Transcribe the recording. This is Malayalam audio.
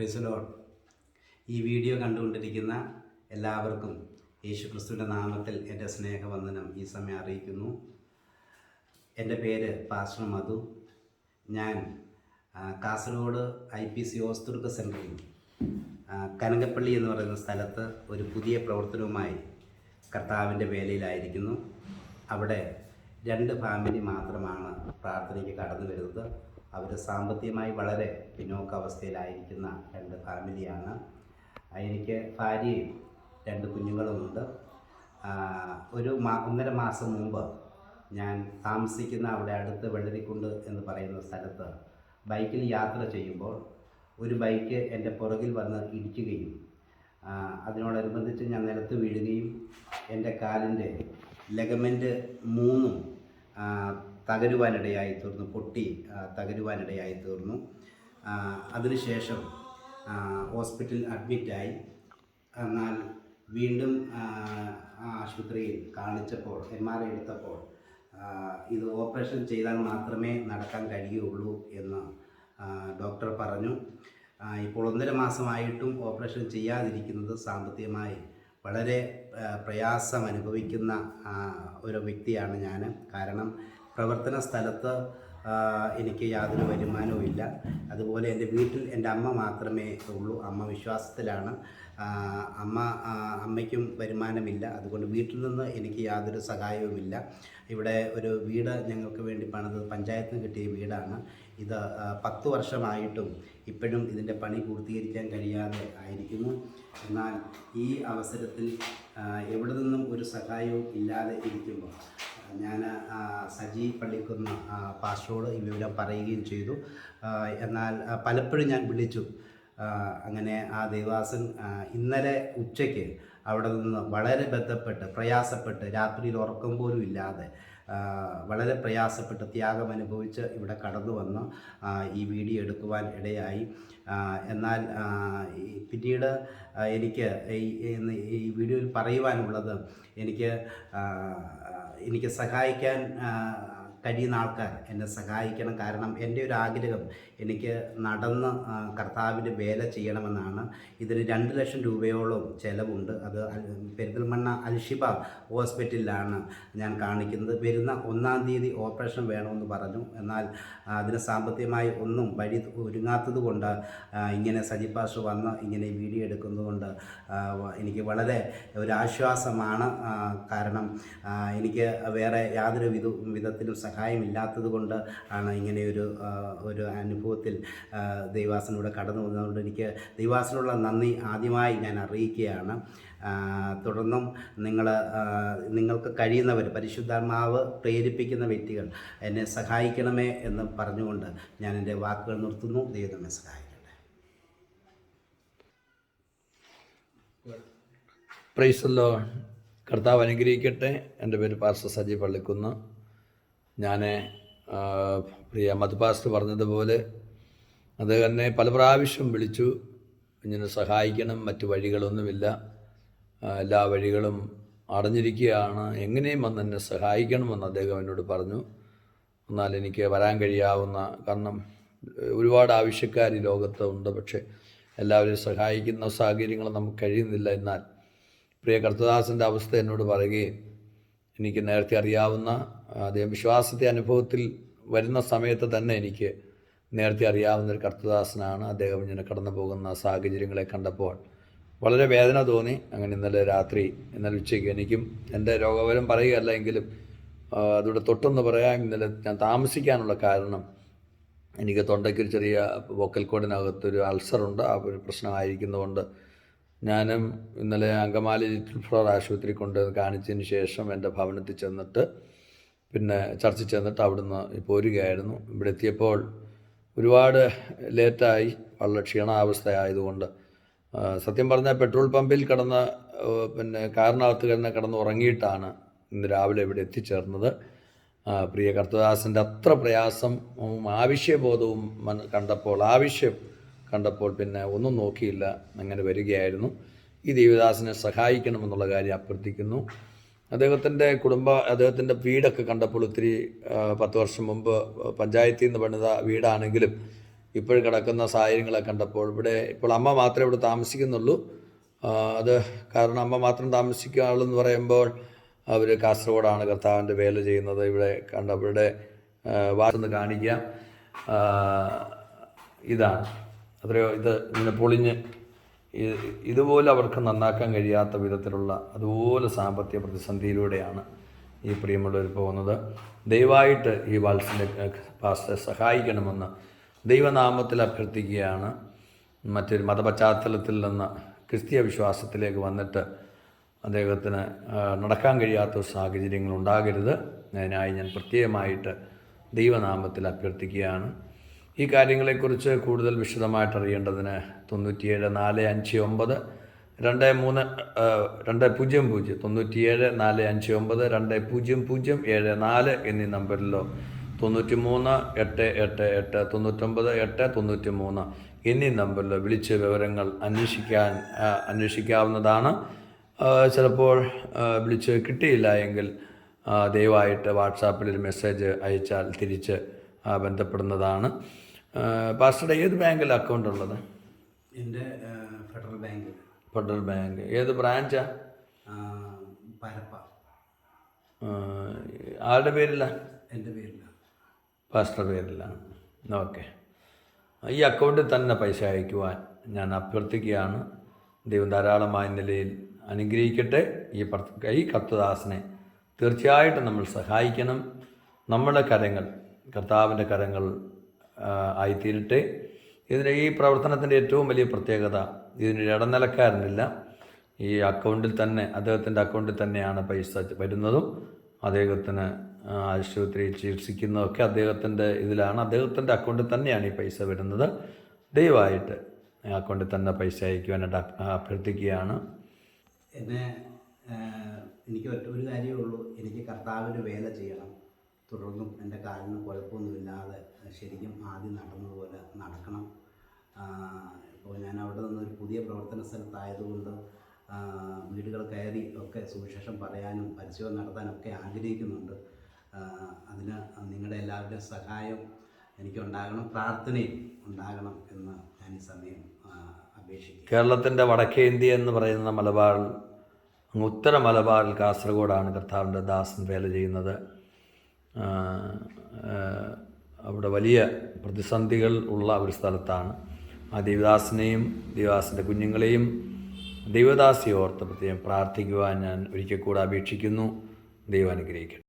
പ്രിസലോൺ ഈ വീഡിയോ കണ്ടുകൊണ്ടിരിക്കുന്ന എല്ലാവർക്കും യേശു ക്രിസ്തുവിന്റെ നാമത്തിൽ എന്റെ സ്നേഹവന്ദനം ഈ സമയം അറിയിക്കുന്നു. എന്റെ പേര് പാസ്റ്റർ മധു. ഞാൻ കാസർഗോഡ് ഐ പി സി ഓസ്തുർക്ക സെന്ററിൽ കനകപ്പള്ളി എന്ന് പറയുന്ന സ്ഥലത്ത് ഒരു പുതിയ പ്രവർത്തനവുമായി കർത്താവിന്റെ വേലയിലായിരിക്കുന്നു. അവിടെ രണ്ട് ഫാമിലി മാത്രമാണ് പ്രാർത്ഥനയ്ക്ക് കടന്നു വരുന്നത്. അവർ സാമ്പത്തികമായി വളരെ പിന്നോക്ക അവസ്ഥയിലായിരിക്കുന്ന രണ്ട് ഫാമിലിയാണ്. എനിക്ക് ഭാര്യയും രണ്ട് കുഞ്ഞുങ്ങളുമുണ്ട്. ഒരു മാ ഒന്നര മാസം മുമ്പ് ഞാൻ താമസിക്കുന്ന അവിടെ അടുത്ത് വെള്ളരിക്കുണ്ട് എന്ന് പറയുന്ന സ്ഥലത്ത് ബൈക്കിൽ യാത്ര ചെയ്യുമ്പോൾ ഒരു ബൈക്ക് എന്റെ പുറകിൽ വന്ന് ഇടിക്കുകയും അതിനോടനുബന്ധിച്ച് ഞാൻ നിലത്ത് വീഴുകയും എന്റെ കാലിന്റെ ലെഗമെന്റ് മൂന്നും തകരുവാനിടയായി തീർന്നു പൊട്ടി തകരുവാനിടയായി തീർന്നു. അതിനുശേഷം ഹോസ്പിറ്റലിൽ അഡ്മിറ്റായി. എന്നാൽ വീണ്ടും ആശുപത്രിയിൽ കാണിച്ചപ്പോൾ എം ആർ എടുത്തപ്പോൾ ഇത് ഓപ്പറേഷൻ ചെയ്താൽ മാത്രമേ നടക്കാൻ കഴിയുള്ളൂ എന്ന് ഡോക്ടർ പറഞ്ഞു. ഇപ്പോൾ ഒന്നര മാസമായിട്ടും ഓപ്പറേഷൻ ചെയ്യാതിരിക്കുന്നത് സാമ്പത്തികമായി വളരെ പ്രയാസം അനുഭവിക്കുന്ന ഒരു വ്യക്തിയാണ് ഞാൻ. കാരണം പ്രവർത്തന സ്ഥലത്ത് എനിക്ക് യാതൊരു വരുമാനവും ഇല്ല. അതുപോലെ എന്റെ വീട്ടിൽ എന്റെ അമ്മ മാത്രമേ ഉള്ളൂ. അമ്മ വിശ്വാസത്തിലാണ്. അമ്മ അമ്മയ്ക്കും വരുമാനമില്ല. അതുകൊണ്ട് വീട്ടിൽ നിന്ന് എനിക്ക് യാതൊരു സഹായവുമില്ല. ഇവിടെ ഒരു വീട് ഞങ്ങൾക്ക് വേണ്ടി പണിത് പഞ്ചായത്തിന് കിട്ടിയ വീടാണ്. ഇത് പത്ത് വർഷമായിട്ടും ഇപ്പോഴും ഇതിന്റെ പണി പൂർത്തീകരിക്കാൻ കഴിയാതെ ആയിരിക്കുന്നു. എന്നാൽ ഈ അവസരത്തിൽ എവിടെ നിന്നും ഒരു സഹായവും ഇല്ലാതെ ഇരിക്കുമ്പോൾ ഞാൻ സജി പള്ളിക്കുന്ന പാസ്റ്ററോട് ഈ വിവരം പറയുകയും ചെയ്തു. എന്നാൽ പലപ്പോഴും ഞാൻ വിളിച്ചു. അങ്ങനെ ആ ദേവാസൻ ഇന്നലെ ഉച്ചയ്ക്ക് അവിടെ നിന്ന് വളരെ ബന്ധപ്പെട്ട് പ്രയാസപ്പെട്ട് രാത്രിയിൽ ഉറക്കം പോലും ഇല്ലാതെ വളരെ പ്രയാസപ്പെട്ട് ത്യാഗം അനുഭവിച്ച് ഇവിടെ കടന്നു വന്ന് ഈ വീഡിയോ എടുക്കുവാൻ ഇടയായി. എന്നാൽ പിന്നീട് എനിക്ക് ഈ വീഡിയോയിൽ പറയുവാനുള്ളത് എനിക്ക് എനിക്ക് സഹായിക്കാൻ കഴിയുന്ന ആൾക്കാർ എന്നെ സഹായിക്കണം. കാരണം എന്റെ ഒരു ആഗ്രഹം എനിക്ക് നടന്ന് കർത്താവിന്റെ വേല ചെയ്യണമെന്നാണ്. ഇതിന് രണ്ട് ലക്ഷം രൂപയോളം ചിലവുണ്ട്. അത് പെരിന്തൽമണ്ണ അൽഷിബ ഹോസ്പിറ്റലിലാണ് ഞാൻ കാണിക്കുന്നത്. വരുന്ന ഒന്നാം തീയതി ഓപ്പറേഷൻ വേണമെന്ന് പറഞ്ഞു. എന്നാൽ അതിന് സാമ്പത്തികമായി ഒന്നും വഴി ഒരുങ്ങാത്തത് കൊണ്ട് ഇങ്ങനെ സജിപാസ് വന്ന് ഇങ്ങനെ വീഡിയോ എടുക്കുന്നതുകൊണ്ട് എനിക്ക് വളരെ ഒരു ആശ്വാസമാണ്. കാരണം എനിക്ക് വേറെ യാതൊരു വിധ വിധത്തിലും സഹായമില്ലാത്തത് കൊണ്ട് ആണ് ഇങ്ങനെയൊരു ഒരു അനുഭവത്തിൽ ദൈവാസനൂടെ കടന്നു വന്നതുകൊണ്ട് എനിക്ക് ദൈവാസനുള്ള നന്ദി ആദ്യമായി ഞാൻ അറിയിക്കുകയാണ്. തുടർന്നും നിങ്ങൾ നിങ്ങൾക്ക് കഴിയുന്നവർ പരിശുദ്ധാത്മാവ് പ്രേരിപ്പിക്കുന്ന വ്യക്തികൾ എന്നെ സഹായിക്കണമേ എന്ന് പറഞ്ഞുകൊണ്ട് ഞാൻ എന്റെ വാക്കുകൾ നിർത്തുന്നു. ദൈവം എന്നെ സഹായിക്കട്ടെ. പ്രൈസല്ലോ കർത്താവ് അനുഗ്രഹിക്കട്ടെ. എന്റെ പേര് പാസ്റ്റർ സജി പള്ളിക്കുന്ന്. ഞാൻ പ്രിയ മധുപാസ്റ്റർ പറഞ്ഞതുപോലെ അത് തന്നെ പല പ്രാവശ്യം വിളിച്ചു. ഇങ്ങനെ സഹായിക്കണം മറ്റു വഴികളൊന്നുമില്ല. എല്ലാ വഴികളും അടഞ്ഞിരിക്കുകയാണ് എങ്ങനെയും വന്ന് എന്നെ സഹായിക്കണമെന്ന് അദ്ദേഹം എന്നോട് പറഞ്ഞു. എന്നാൽ എനിക്ക് വരാൻ കഴിയാവുന്ന കാരണം ഒരുപാട് ആവശ്യക്കാർ ഈ ലോകത്ത് ഉണ്ട്. പക്ഷേ എല്ലാവരെയും സഹായിക്കുന്ന സാഹചര്യങ്ങൾ നമുക്ക് കഴിയുന്നില്ല. എന്നാൽ പ്രിയ കർത്തദാസന്റെ അവസ്ഥ എന്നോട് പറയുകയും എനിക്ക് നേരത്തെ അറിയാവുന്ന അദ്ദേഹം വിശ്വാസത്തെ അനുഭവത്തിൽ വരുന്ന സമയത്ത് തന്നെ എനിക്ക് നേരത്തെ അറിയാവുന്ന ഒരു കർത്തദാസനാണ്. അദ്ദേഹം ഇങ്ങനെ കടന്നു പോകുന്ന സാഹചര്യങ്ങളെ കണ്ടപ്പോൾ വളരെ വേദന തോന്നി. അങ്ങനെ ഇന്നലെ രാത്രി ഇന്നലെ ഉച്ചയ്ക്ക് എനിക്കും എന്റെ രോഗവരം പറയുകയല്ല എങ്കിലും അതിവിടെ തൊട്ടെന്ന് പറയാം. ഇന്നലെ ഞാൻ താമസിക്കാനുള്ള കാരണം എനിക്ക് തൊണ്ടയ്ക്കൊരു ചെറിയ വോക്കൽ കോഡിനകത്തൊരു അൾസറുണ്ട്. ആ ഒരു പ്രശ്നമായിരിക്കുന്നതുകൊണ്ട് ഞാനും ഇന്നലെ അങ്കമാലി ലിറ്റിൽ ഫ്ലോർ ആശുപത്രി കൊണ്ട് കാണിച്ചതിന് ശേഷം എന്റെ ഭവനത്തിൽ ചെന്നിട്ട് പിന്നെ ചർച്ചിൽ ചെന്നിട്ട് അവിടുന്ന് പോരുകയായിരുന്നു. ഇവിടെ എത്തിയപ്പോൾ ഒരുപാട് ലേറ്റായി വളരെ ക്ഷീണാവസ്ഥയായതുകൊണ്ട് സത്യം പറഞ്ഞാൽ പെട്രോൾ പമ്പിൽ കിടന്ന് പിന്നെ കാറിനകത്ത് കിടന്ന് കിടന്ന് ഉറങ്ങിയിട്ടാണ് ഇന്ന് രാവിലെ ഇവിടെ എത്തിച്ചേർന്നത്. പ്രിയ കർത്തദാസന്റെ അത്ര പ്രയാസം ആവശ്യബോധവും കണ്ടപ്പോൾ ആവശ്യം കണ്ടപ്പോൾ പിന്നെ ഒന്നും നോക്കിയില്ല. അങ്ങനെ വരികയായിരുന്നു. ഈ ദേവദാസിനെ സഹായിക്കണമെന്നുള്ള കാര്യം അഭ്യർത്ഥിക്കുന്നു. അദ്ദേഹത്തിന്റെ കുടുംബ അദ്ദേഹത്തിന്റെ വീടൊക്കെ കണ്ടപ്പോൾ ഒത്തിരി പത്ത് വർഷം മുമ്പ് പഞ്ചായത്തിൽ നിന്ന് പണിത വീടാണെങ്കിലും ഇപ്പോൾ കിടക്കുന്ന സാഹചര്യങ്ങളെ കണ്ടപ്പോൾ ഇവിടെ ഇപ്പോൾ അമ്മ മാത്രമേ ഇവിടെ താമസിക്കുന്നുള്ളൂ. അത് കാരണം അമ്മ മാത്രം താമസിക്കുകയാണെന്ന് പറയുമ്പോൾ അവർ കാസർഗോഡാണ് കർത്താവിന്റെ വേല ചെയ്യുന്നത്. ഇവിടെ കണ്ട ഇവിടെ വാർന്ന് കാണിക്കാം ഇതാണ്. അത്രയോ ഇത് ഇങ്ങനെ പൊളിഞ്ഞ് ഇതുപോലെ അവർക്ക് നന്നാക്കാൻ കഴിയാത്ത വിധത്തിലുള്ള അതുപോലെ സാമ്പത്തിക പ്രതിസന്ധിയിലൂടെയാണ് ഈ പ്രിയമുള്ളവർ പോകുന്നത് ദയവായിട്ട് ഈ വാത്സല്യ പാസ്റ്റർ സഹായിക്കണമെന്ന് ദൈവനാമത്തിൽ അഭ്യർത്ഥിക്കുകയാണ്. മറ്റൊരു മതപശ്ചാത്തലത്തിൽ നിന്ന് ക്രിസ്തീയ വിശ്വാസത്തിലേക്ക് വന്നിട്ട് അദ്ദേഹത്തിന് നടക്കാൻ കഴിയാത്ത സാഹചര്യങ്ങൾ ഉണ്ടാകരുത്. അതിനായി ഞാൻ പ്രത്യേകമായിട്ട് ദൈവനാമത്തിൽ അഭ്യർത്ഥിക്കുകയാണ്. ഈ കാര്യങ്ങളെക്കുറിച്ച് കൂടുതൽ വിശദമായിട്ട് അറിയേണ്ടതിന് തൊണ്ണൂറ്റിയേഴ് നാല് അഞ്ച് ഒമ്പത് രണ്ട് മൂന്ന് രണ്ട് പൂജ്യം പൂജ്യം തൊണ്ണൂറ്റിയേഴ് നാല് അഞ്ച് ഒമ്പത് രണ്ട് പൂജ്യം പൂജ്യം ഏഴ് നാല് എന്നീ നമ്പറിലോ തൊണ്ണൂറ്റി മൂന്ന് എട്ട് എട്ട് എട്ട് തൊണ്ണൂറ്റൊമ്പത് എട്ട് തൊണ്ണൂറ്റി മൂന്ന് എന്നീ നമ്പറിലോ വിളിച്ച് വിവരങ്ങൾ അന്വേഷിക്കാൻ അന്വേഷിക്കാവുന്നതാണ്. ചിലപ്പോൾ വിളിച്ച് കിട്ടിയില്ല എങ്കിൽ ദയവായിട്ട് വാട്സാപ്പിൽ ഒരു മെസ്സേജ് അയച്ചാൽ തിരിച്ച് ബന്ധപ്പെടുന്നതാണ്. പാസ്റ്റർ പാസ്റ്ററുടെ ഏത് ബാങ്കിൽ അക്കൗണ്ട് ഉള്ളത്? എന്റെ ഫെഡറൽ ബാങ്ക്. Federal bank. ഏത് ബ്രാഞ്ചാ പരപ്പ. ആരുടെ പേരില്ല എന്റെ പേരില്ല പാസ്റ്റർ പേരില്ല ഓക്കെ. ഈ അക്കൗണ്ടിൽ തന്നെ പൈസ അയക്കുവാൻ ഞാൻ അഭ്യർത്ഥിക്കുകയാണ്. ദൈവം ധാരാളമായ നിലയിൽ അനുഗ്രഹിക്കട്ടെ. ഈ പ്ര ഈ കത്തുദാസിനെ തീർച്ചയായിട്ടും നമ്മൾ സഹായിക്കണം. നമ്മുടെ കരങ്ങൾ കർത്താവിന്റെ കരങ്ങൾ ആയിത്തീരട്ടെ. ഇതിന് ഈ പ്രവർത്തനത്തിന്റെ ഏറ്റവും വലിയ പ്രത്യേകത ഇതിന് ഇടനിലക്കാരനില്ല. ഈ അക്കൗണ്ടിൽ തന്നെ അദ്ദേഹത്തിന്റെ അക്കൗണ്ടിൽ തന്നെയാണ് പൈസ വരുന്നതും. അദ്ദേഹത്തിന് ആശുപത്രി ചികിത്സിക്കുന്നതൊക്കെ അദ്ദേഹത്തിന്റെ ഇതിലാണ്. അദ്ദേഹത്തിന്റെ അക്കൗണ്ടിൽ തന്നെയാണ് ഈ പൈസ വരുന്നത്. ദയവായിട്ട് അക്കൗണ്ടിൽ തന്നെ പൈസ അയക്കുവാനായിട്ട് അഭ്യ- അഭ്യർത്ഥിക്കുകയാണ്. എന്നെ എനിക്ക് ഒരു കാര്യമേ ഉള്ളൂ. എനിക്ക് കർത്താവിന്റെ വേല ചെയ്യണം. തുടർന്നും എന്റെ കാലിന് കുഴപ്പമൊന്നുമില്ലാതെ ശരിക്കും ആദ്യം നടന്നതുപോലെ നടക്കണം. ഇപ്പോൾ ഞാൻ അവിടെ ഒരു പുതിയ പ്രവർത്തന സ്ഥലത്തായതുകൊണ്ട് വീടുകൾ കയറി ഒക്കെ സുവിശേഷം പറയാനും പരിശോധന നടത്താനൊക്കെ ആഗ്രഹിക്കുന്നുണ്ട്. ആ, അതിന് നിങ്ങളുടെ എല്ലാവരുടെയും സഹായം എനിക്കുണ്ടാകണം പ്രാർത്ഥനയും ഉണ്ടാകണം എന്ന് ഞാൻ ഈ സമയം അപേക്ഷിക്കും കേരളത്തിന്റെ വടക്കേ ഇന്ത്യ എന്ന് പറയുന്ന മലബാറിൽ ഉത്തര മലബാറിൽ കാസർഗോഡാണ് കർത്താവിന്റെ ദാസൻ വേല ചെയ്യുന്നത്. അവിടെ വലിയ പ്രതിസന്ധികൾ ഉള്ള ഒരു സ്ഥലത്താണ്. ആ ദേവദാസിനെയും ദേവദാസിന്റെ കുഞ്ഞുങ്ങളെയും ദൈവദാസി ഓർത്ത് പ്രത്യേകം പ്രാർത്ഥിക്കുവാൻ ഞാൻ ഒരിക്കൽ കൂടെ അപേക്ഷിക്കുന്നു. ദൈവം അനുഗ്രഹിക്കട്ടെ.